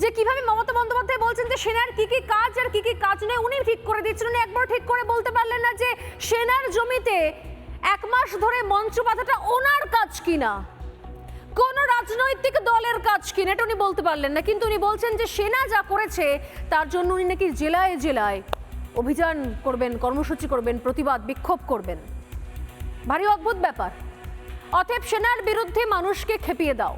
যে কীভাবে মমতা বন্দ্যোপাধ্যায় বলছেন যে সেনার কি কি কাজ আর কি কি কাজ নেই উনি ঠিক করে দিচ্ছেন। উনি একবার ঠিক করে বলতে পারলেন না যে সেনার জমিতে এক মাস ধরে মঞ্চ বাঁধাটা ওনার কাজ কিনা, কোন রাজনৈতিক দলের কাজ কিনা, এটা উনি বলতে পারলেন না। কিন্তু উনি বলছেন যে সেনা যা করেছে, তার জন্য উনি নাকি জেলায় জেলায় অভিযান করবেন, কর্মসূচি করবেন, প্রতিবাদ, বিক্ষোভ করবেন। ভারী অদ্ভুত ব্যাপার। অতএব সেনার বিরুদ্ধে মানুষকে খেপিয়ে দাও।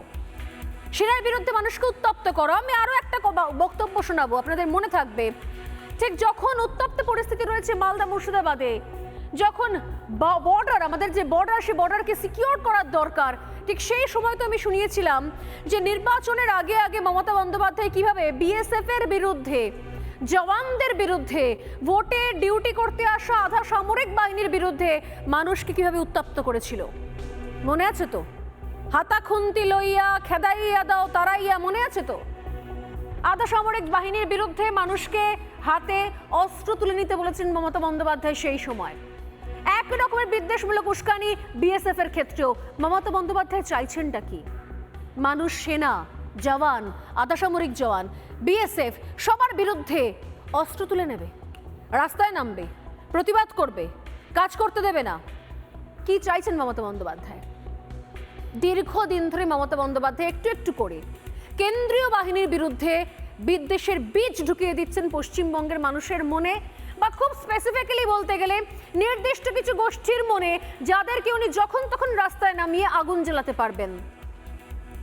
সেনার বিরুদ্ধে মানুষকে উত্তপ্ত করো। আমি আরও একটা বক্তব্য শোনাবো, আপনাদের মনে থাকবে। ঠিক যখন উত্তপ্ত পরিস্থিতি রয়েছে মালদা মুর্শিদাবাদে, যখন বর্ডার আমাদের যে বর্ডার সেই বর্ডারকে সিকিউর করার দরকার, ঠিক সেই সময় তো আমি শুনিয়েছিলাম যে নির্বাচনের আগে আগে মমতা বন্দ্যোপাধ্যায় কীভাবে বিএসএফ এর বিরুদ্ধে, জওয়ানদের বিরুদ্ধে ভোটে ডিউটি করতে আসা আধা সামরিক বাহিনীর বিরুদ্ধে মানুষকে কীভাবে উত্তপ্ত করেছিল? মনে আছে তো? হাতা খুন্তি লইয়া খেদাইয়া দাও, তারাইয়া, মনে আছে তো? আধা সামরিক বাহিনীর বিরুদ্ধে মানুষকে হাতে অস্ত্র তুলে নিতে বলেছেন মমতা বন্দ্যোপাধ্যায় সেই সময়। এক রকমের বিদ্বেষমূলক উস্কানি বিএসএফ এর ক্ষেত্রেও। মমতা বন্দ্যোপাধ্যায় চাইছেনটা কি? মানুষ, সেনা, জওয়ান আধা সামরিক জওয়ান, বিএসএফ, সবার বিরুদ্ধে অস্ত্র তুলে নেবে। রাস্তায় নামবে, প্রতিবাদ করবে, কাজ করতে দেবে না। কি চাইছেন মমতা বন্দ্যোপাধ্যায়? দীর্ঘদিন ধরে মমতা বন্দ্যোপাধ্যায় একটু একটু করে কেন্দ্রীয় বাহিনীর বিরুদ্ধে বিদ্বেষের বীজ ঢুকিয়ে দিচ্ছেন পশ্চিমবঙ্গের মানুষের মনে বা খুব স্পেসিফিক্যালি বলতে গেলে নির্দিষ্ট কিছু গোষ্ঠীর মনে যাদেরকে উনি যখন তখন রাস্তায় নামিয়ে আগুন জ্বালাতে পারবেন।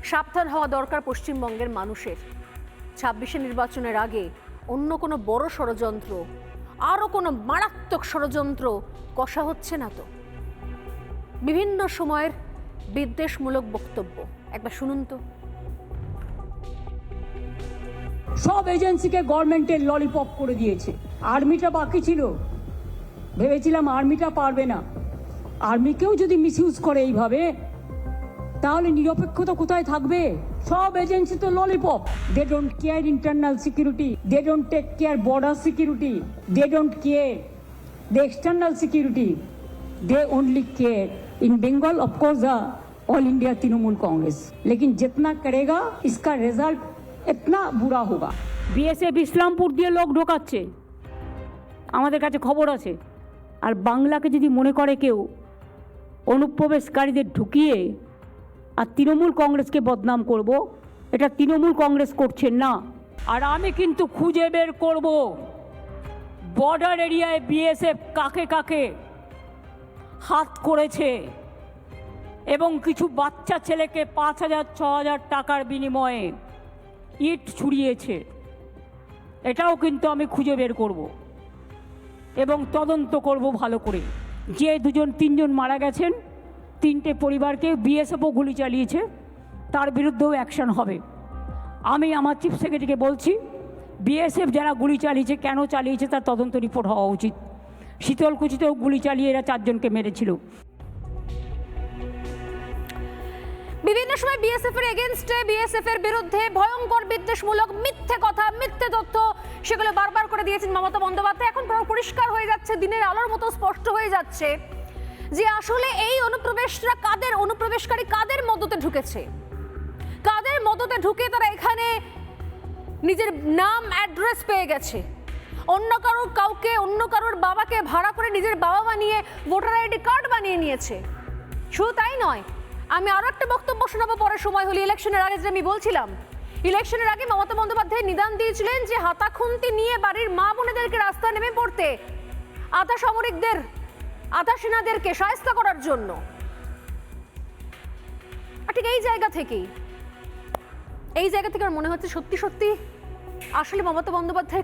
সাবধান হওয়া দরকার পশ্চিমবঙ্গের মানুষের। ছাব্বিশে নির্বাচনের আগে অন্য কোনো বড় ষড়যন্ত্র, আরও কোনো মারাত্মক ষড়যন্ত্র কষা হচ্ছে না তো। বিভিন্ন সময়ের বিদ্বেষমূলক বক্তব্য। একবার শুনুন তো। সব এজেন্সিকে গভর্নমেন্টের ললিপপ করে দিয়েছে। আর্মিটা বাকি ছিল। ভেবেছিলাম আর্মিটা পারবে না। আর্মিকেও যদি মিসইউজ করে এইভাবে, তাহলে নিরপেক্ষতা কোথায় থাকবে? সব এজেন্সি তো lollipop. They don't care internal security they don't take care border security they don't care they external security they only care in bengal of course the all india Trinamool Congress लेकिन जितना करेगा इसका रिजल्ट इतना बुरा होगा বিএসএফ ইসলামপুর দিয়ে লোক ঢোকাচ্ছে আমাদের কাছে খবর আছে আর বাংলাকে যদি মনে করে কেউ অনুপ্রবেশকারীদের ঢুকিয়ে আর তৃণমূল কংগ্রেসকে বদনাম করব এটা তৃণমূল কংগ্রেস করছে না আর আমি কিন্তু খুঁজে বের করব বর্ডার এরিয়ায় বিএসএফ কাকে কাকে হাত করেছে এবং কিছু বাচ্চা ছেলেকে পাঁচ হাজার, ছ হাজার টাকার বিনিময়ে ইট ছুড়িয়েছে। এটাও কিন্তু আমি খুঁজে বের করব এবং তদন্ত করব ভালো করে। যে দুজন, তিনজন মারা গেছেন, তিনটে পরিবারকে বিএসএফও গুলি চালিয়েছে, তার বিরুদ্ধেও অ্যাকশন হবে। আমি আমার চিফ সেক্রেটারিকে বলছি, বিএসএফ যারা গুলি চালিয়েছে, কেন চালিয়েছে, তার তদন্ত রিপোর্ট হওয়া উচিত। শীতলকুচিতেও গুলি চালিয়ে এরা চারজনকে মেরেছিল। বিভিন্ন সময় বিএসএফ এর এগেনস্টে বিএসএফ এর বিরুদ্ধে ভয়ঙ্কর বিদ্বেষমূলক মিথ্যে কথা, মিথ্যে তথ্য সেগুলো বারবার করে দিয়েছেন মমতা বন্দ্যোপাধ্যায়। এখন পুরো পরিষ্কার হয়ে যাচ্ছে, দিনের আলোর মতো স্পষ্ট হয়ে যাচ্ছে যে আসলে এই অনুপ্রবেশরা কাদের, অনুপ্রবেশকারী কাদের মদতে ঢুকেছে? কাদের মদতে ঢুকে তারা এখানে নিজের নাম অ্যাড্রেস পেয়ে গেছে? অন্য কারোর কাউকে, অন্য কারোর বাবাকে ভাড়া করে নিজের বাবা বানিয়ে ভোটার আইডি কার্ড বানিয়ে নিয়েছে। শুধু তাই নয়, আমি আরও একটা বক্তব্য শোনাবো পরে সময় হলে ইলেকশনের আগে যে আমি বলছিলাম। ইলেকশনের আগে মমতা বন্দ্যোপাধ্যায় নিদান দিয়েছিলেন যে হাতা খুন্তি নিয়ে বাড়ির মা বোনেদেরকে রাস্তায় নেমে পড়তে, আধা সামরিকদের, আধা সেনাদেরকে সায়স্তা করার জন্য। ঠিক এই জায়গা থেকেই, এই জায়গা থেকে আমার মনে হচ্ছে সত্যি সত্যি আসলে মমতা বন্দ্যোপাধ্যায়